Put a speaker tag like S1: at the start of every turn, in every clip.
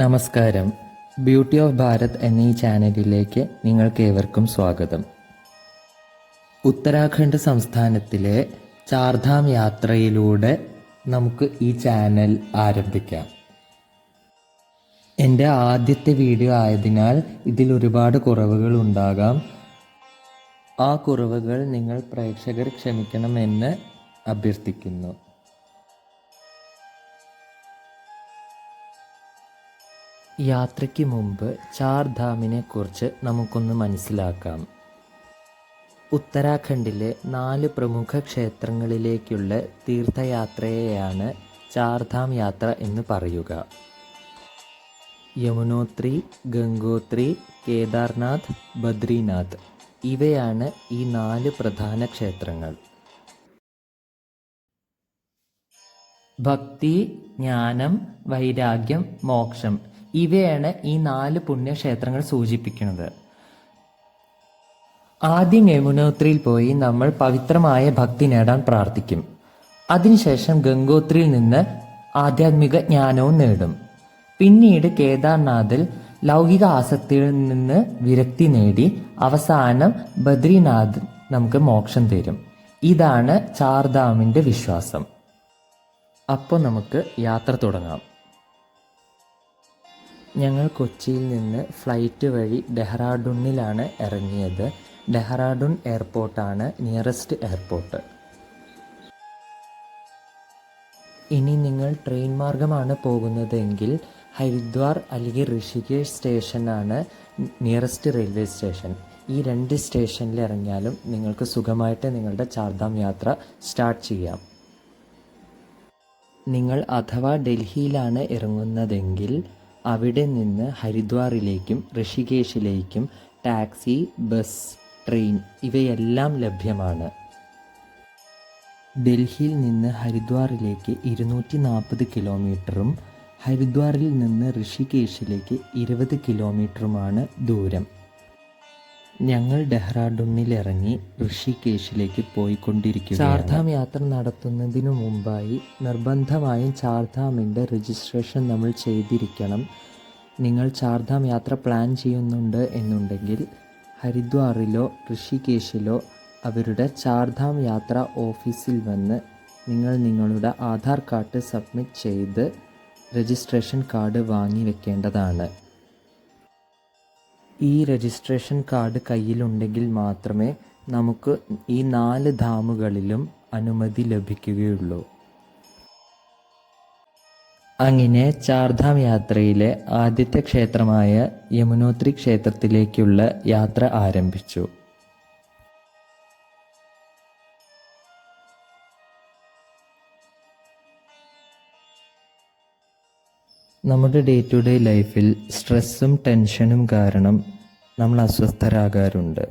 S1: നമസ്കാരം. Beauty of Bharat എന്ന ഈ ചാനലിലേക്ക് നിങ്ങൾക്ക് ഏവർക്കും സ്വാഗതം. ഉത്തരാഖണ്ഡ് സംസ്ഥാനത്തിലെ ചാർധാം യാത്രയിലൂടെ നമുക്ക് ഈ ചാനൽ ആരംഭിക്കാം. എന്റെ ആദ്യത്തെ വീഡിയോ ആയതിനാൽ ഇതിൽ ഒരുപാട് കുറവുകൾ ഉണ്ടാകാം. ആ കുറവുകൾ നിങ്ങൾ പ്രേക്ഷകർ ക്ഷമിക്കണമെന്ന് അഭ്യർത്ഥിക്കുന്നു. യാത്രയ്ക്ക് മുമ്പ് ചാർധാമിനെ കുറിച്ച് നമുക്കൊന്ന് മനസ്സിലാക്കാം. ഉത്തരാഖണ്ഡിലെ നാല് പ്രമുഖ ക്ഷേത്രങ്ങളിലേക്കുള്ള തീർത്ഥയാത്രയെയാണ് ചാർധാം യാത്ര എന്ന് പറയുക. യമുനോത്രി ഗംഗോത്രി കേദാർനാഥ് ബദ്രിനാഥ് ഇവയാണ് ഈ നാല് പ്രധാന ക്ഷേത്രങ്ങൾ. ഭക്തി ജ്ഞാനം വൈരാഗ്യം മോക്ഷം ഇവയാണ് ഈ നാല് പുണ്യക്ഷേത്രങ്ങൾ സൂചിപ്പിക്കുന്നത്. ആദ്യം യമുനോത്രിയിൽ പോയി നമ്മൾ പവിത്രമായ ഭക്തി നേടാൻ പ്രാർത്ഥിക്കും. അതിനുശേഷം ഗംഗോത്രിയിൽ നിന്ന് ആധ്യാത്മിക ജ്ഞാനവും നേടും. പിന്നീട് കേദാർനാഥിൽ ലൗകിക ആസക്തിയിൽ നിന്ന് വിരക്തി നേടി അവസാനം ബദ്രിനാഥ് നമുക്ക് മോക്ഷം തരും. ഇതാണ് ചാർധാമിന്റെ വിശ്വാസം. അപ്പോൾ നമുക്ക് യാത്ര തുടങ്ങാം. ഞങ്ങൾ കൊച്ചിയിൽ നിന്ന് ഫ്ലൈറ്റ് വഴി ഡെഹ്റാഡൂണിലാണ് ഇറങ്ങിയത്. ഡെഹ്റാഡൂൺ എയർപോർട്ടാണ് നിയറസ്റ്റ് എയർപോർട്ട്. ഇനി നിങ്ങൾ ട്രെയിൻ മാർഗമാണ് പോകുന്നതെങ്കിൽ ഹരിദ്വാർ അല്ലെങ്കിൽ ഋഷികേഷ് സ്റ്റേഷനാണ് നിയറസ്റ്റ് റെയിൽവേ സ്റ്റേഷൻ. ഈ രണ്ട് സ്റ്റേഷനിൽ ഇറങ്ങിയാലും നിങ്ങൾക്ക് സുഖമായിട്ട് നിങ്ങളുടെ ചാർധാം യാത്ര സ്റ്റാർട്ട് ചെയ്യാം. നിങ്ങൾ അഥവാ ഡൽഹിയിലാണ് ഇറങ്ങുന്നതെങ്കിൽ അവിടെ നിന്ന് ഹരിദ്വാറിലേക്കും ഋഷികേശിലേക്കും ടാക്സി ബസ് ട്രെയിൻ ഇവയെല്ലാം ലഭ്യമാണ്. ഡൽഹിയിൽ നിന്ന് ഹരിദ്വാറിലേക്ക് ഇരുന്നൂറ്റി നാൽപ്പത് കിലോമീറ്ററും ഹരിദ്വാറിൽ നിന്ന് ഋഷികേശിലേക്ക് ഇരുപത് കിലോമീറ്ററുമാണ് ദൂരം. ഞങ്ങൾ ഡെഹ്റാഡൂണിൽ ഇറങ്ങി ഋഷികേശിലേക്ക് പോയിക്കൊണ്ടിരിക്കുക ചാർധാം യാത്ര നടത്തുന്നതിനു മുമ്പായി നിർബന്ധമായും ചാർധാമിന്റെ രജിസ്ട്രേഷൻ നമ്മൾ ചെയ്തിരിക്കണം. നിങ്ങൾ ചാർധാം യാത്ര പ്ലാൻ ചെയ്യുന്നുണ്ട് എന്നുണ്ടെങ്കിൽ ഹരിദ്വാറിലോ ഋഷികേശിലോ അവരുടെ ചാർധാം യാത്ര ഓഫീസിൽ വന്ന് നിങ്ങൾ നിങ്ങളുടെ ആധാർ കാർഡ് സബ്മിറ്റ് ചെയ്ത് രജിസ്ട്രേഷൻ കാർഡ് വാങ്ങി വെക്കേണ്ടതാണ്. ഈ രജിസ്ട്രേഷൻ കാർഡ് കയ്യിലുണ്ടെങ്കിൽ മാത്രമേ നമുക്ക് ഈ നാല് ധാമുകളിലും അനുമതി ലഭിക്കുകയുള്ളൂ. അങ്ങനെ ചാർധാം യാത്രയിലെ ആദ്യത്തെ ക്ഷേത്രമായ യമുനോത്രി ക്ഷേത്രത്തിലേക്കുള്ള യാത്ര ആരംഭിച്ചു. നമ്മുടെ ഡേ ടു ഡേ ലൈഫിൽ സ്ട്രെസ്സും ടെൻഷനും കാരണം നമ്മൾ അസ്വസ്ഥരാകാറുണ്ട്.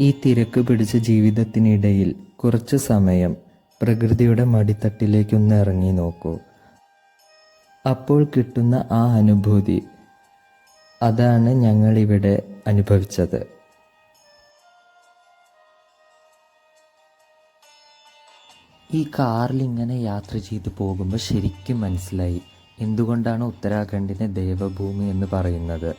S1: ഈ തിരക്ക് പിടിച്ച ജീവിതത്തിനിടയിൽ കുറച്ച് സമയം പ്രകൃതിയുടെ മടിത്തട്ടിലേക്കൊന്ന് ഇറങ്ങി നോക്കൂ. അപ്പോൾ കിട്ടുന്ന ആ അനുഭൂതി അതാണ് ഞങ്ങളിവിടെ അനുഭവിച്ചത്. ഈ കാറിൽ ഇങ്ങനെ യാത്ര ചെയ്ത് പോകുമ്പോൾ ശരിക്കും മനസ്സിലായി. എന്തുകൊണ്ടാണ് ഉത്തരാഖണ്ഡിനെ ദേവഭൂമി എന്ന് പറയുന്നത്?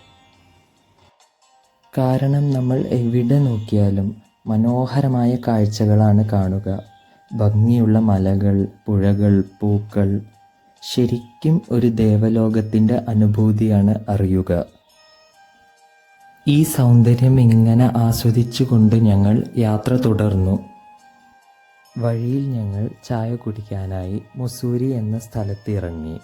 S1: കാരണം നമ്മൾ എവിടെ നോക്കിയാലും മനോഹരമായ കാഴ്ചകളാണ് കാണുക. ഭംഗിയുള്ള മലകൾ പുഴകൾ പൂക്കൾ. ശരിക്കും ഒരു ദേവലോകത്തിന്റെ അനുഭൂതിയാണ് അറിയുക. ഈ സൗന്ദര്യം ഇങ്ങനെ ആസ്വദിച്ചുകൊണ്ട് ഞങ്ങൾ യാത്ര തുടർന്നു. വഴിയിൽ ഞങ്ങൾ ചായ കുടിക്കാനായി മുസൂരി എന്ന സ്ഥലത്ത് ഇറങ്ങി.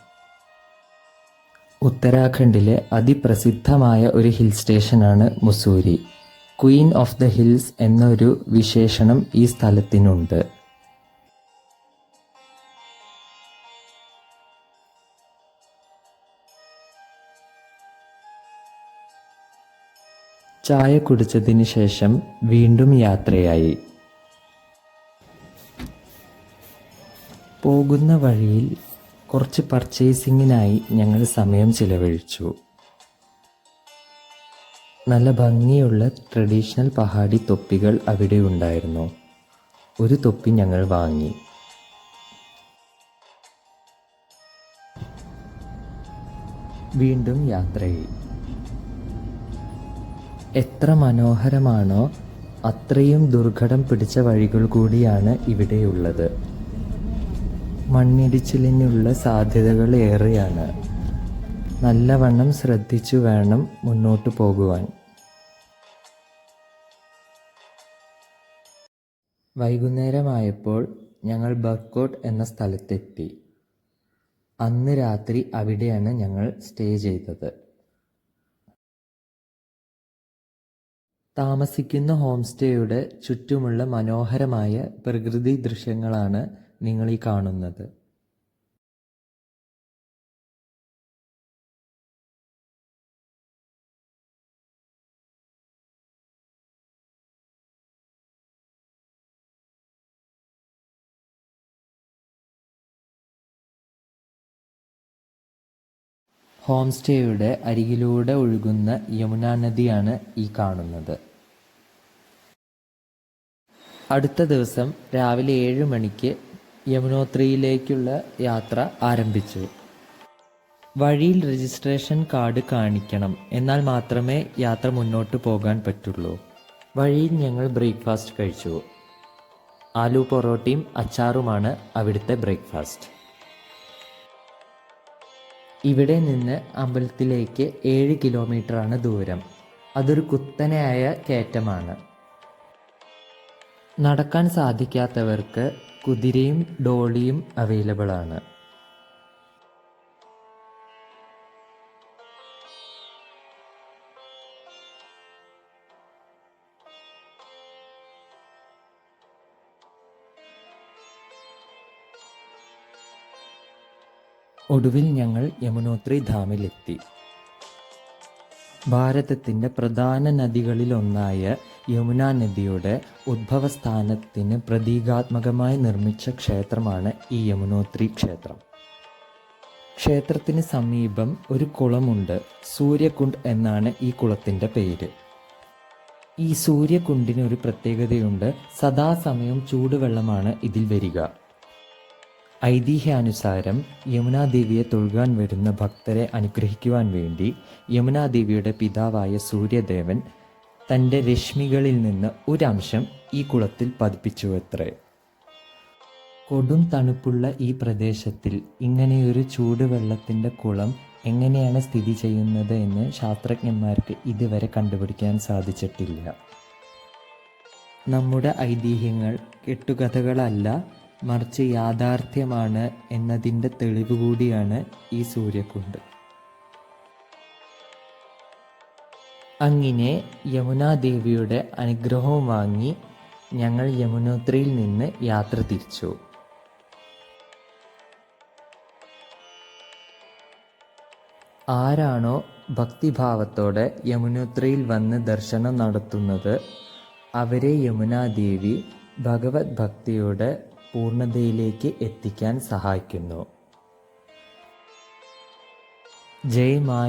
S1: ഉത്തരാഖണ്ഡിലെ അതിപ്രസിദ്ധമായ ഒരു ഹിൽ സ്റ്റേഷനാണ് Mussoorie. Queen of the hills എന്നൊരു വിശേഷണം ഈ സ്ഥലത്തിനുണ്ട്. ചായ കുടിച്ചതിന് ശേഷം വീണ്ടും യാത്രയായി. പോകുന്ന വഴിയിൽ കുറച്ച് പർച്ചേസിങ്ങിനായി ഞങ്ങൾ സമയം ചിലവഴിച്ചു. നല്ല ഭംഗിയുള്ള ട്രഡീഷണൽ പഹാടി തൊപ്പികൾ അവിടെ ഉണ്ടായിരുന്നു. ഒരു തൊപ്പി ഞങ്ങൾ വാങ്ങി. വീണ്ടും യാത്രയിൽ. എത്ര മനോഹരമാണോ അത്രയും ദുർഘടം പിടിച്ച വഴികൾ കൂടിയാണ് ഇവിടെയുള്ളത് മണ്ണിടിച്ചിലിനുള്ള സാധ്യതകൾ ഏറെയാണ്. നല്ലവണ്ണം ശ്രദ്ധിച്ചു വേണം മുന്നോട്ട് പോകുവാൻ. വൈകുന്നേരമായപ്പോൾ ഞങ്ങൾ ബർക്കോട്ട് എന്ന സ്ഥലത്തെത്തി. അന്ന് രാത്രി അവിടെയാണ് ഞങ്ങൾ സ്റ്റേ ചെയ്തത്. താമസിക്കുന്ന ഹോം സ്റ്റേയുടെ ചുറ്റുമുള്ള മനോഹരമായ പ്രകൃതി ദൃശ്യങ്ങളാണ് നിങ്ങൾ ഈ കാണുന്നത്. ഹോം സ്റ്റേയുടെ അരികിലൂടെ ഒഴുകുന്ന യമുന നദിയാണ് ഈ കാണുന്നത്. അടുത്ത ദിവസം രാവിലെ ഏഴ് മണിക്ക് യമുനോത്രിയിലേക്കുള്ള യാത്ര ആരംഭിച്ചു. വഴിയിൽ രജിസ്ട്രേഷൻ കാർഡ് കാണിക്കണം. എന്നാൽ മാത്രമേ യാത്ര മുന്നോട്ട് പോകാൻ പറ്റുള്ളൂ. വഴിയിൽ ഞങ്ങൾ ബ്രേക്ക്ഫാസ്റ്റ് കഴിച്ചു. ആലു പൊറോട്ടയും അച്ചാറുമാണ് അവിടുത്തെ ബ്രേക്ക്ഫാസ്റ്റ്. ഇവിടെ നിന്ന് അമ്പലത്തിലേക്ക് ഏഴ് കിലോമീറ്ററാണ് ദൂരം. അതൊരു കുത്തനെയായ കയറ്റമാണ്. നടക്കാൻ സാധിക്കാത്തവർക്ക് കുതിരയും ഡോളിയും അവൈലബിൾ ആണ്. ഒടുവിൽ ഞങ്ങൾ യമുനോത്രി ധാമിലെത്തി. ഭാരതത്തിന്റെ പ്രധാന നദികളിലൊന്നായ യമുന നദിയുടെ ഉദ്ഭവസ്ഥാനത്തിന് പ്രതീകാത്മകമായി നിർമ്മിച്ച ക്ഷേത്രമാണ് ഈ യമുനോത്രി ക്ഷേത്രം. ക്ഷേത്രത്തിന് സമീപം ഒരു കുളമുണ്ട് സൂര്യകുണ്ട് എന്നാണ് ഈ കുളത്തിന്റെ പേര്. ഈ സൂര്യകുണ്ടിന് ഒരു പ്രത്യേകതയുണ്ട് സദാസമയം ചൂടുവെള്ളമാണ് ഇതിൽ വരിക. ഐതിഹ്യാനുസാരം യമുനാദേവിയെ തൊഴുകാൻ വരുന്ന ഭക്തരെ അനുഗ്രഹിക്കുവാൻ വേണ്ടി യമുനാദേവിയുടെ പിതാവായ സൂര്യദേവൻ തന്റെ രശ്മികളിൽ നിന്ന് ഒരംശം ഈ കുളത്തിൽ പതിപ്പിച്ചുവത്രേ. കൊടും തണുപ്പുള്ള ഈ പ്രദേശത്തിൽ ഇങ്ങനെയൊരു ചൂടുവെള്ളത്തിന്റെ കുളം എങ്ങനെയാണ് സ്ഥിതി ചെയ്യുന്നത് എന്ന് ശാസ്ത്രജ്ഞന്മാർക്ക് ഇതുവരെ കണ്ടുപിടിക്കാൻ സാധിച്ചിട്ടില്ല. നമ്മുടെ ഐതിഹ്യങ്ങൾ കെട്ടുകഥകളല്ല മറിച്ച് യാഥാർത്ഥ്യമാണ് എന്നതിന്റെ തെളിവ് കൂടിയാണ് ഈ സൂര്യകുണ്ട്. അങ്ങനെ യമുനാദേവിയുടെ അനുഗ്രഹവും വാങ്ങി ഞങ്ങൾ യമുനോത്രിയിൽ നിന്ന് യാത്ര തിരിച്ചു. ആരാണോ ഭക്തിഭാവത്തോടെ യമുനോത്രിയിൽ വന്ന് ദർശനം നടത്തുന്നത് അവരെ യമുനാദേവി ഭഗവത് ഭക്തിയുടെ പൂർണതയിലേക്ക് എത്തിക്കാൻ സഹായിക്കുന്നു. ജയ് മാ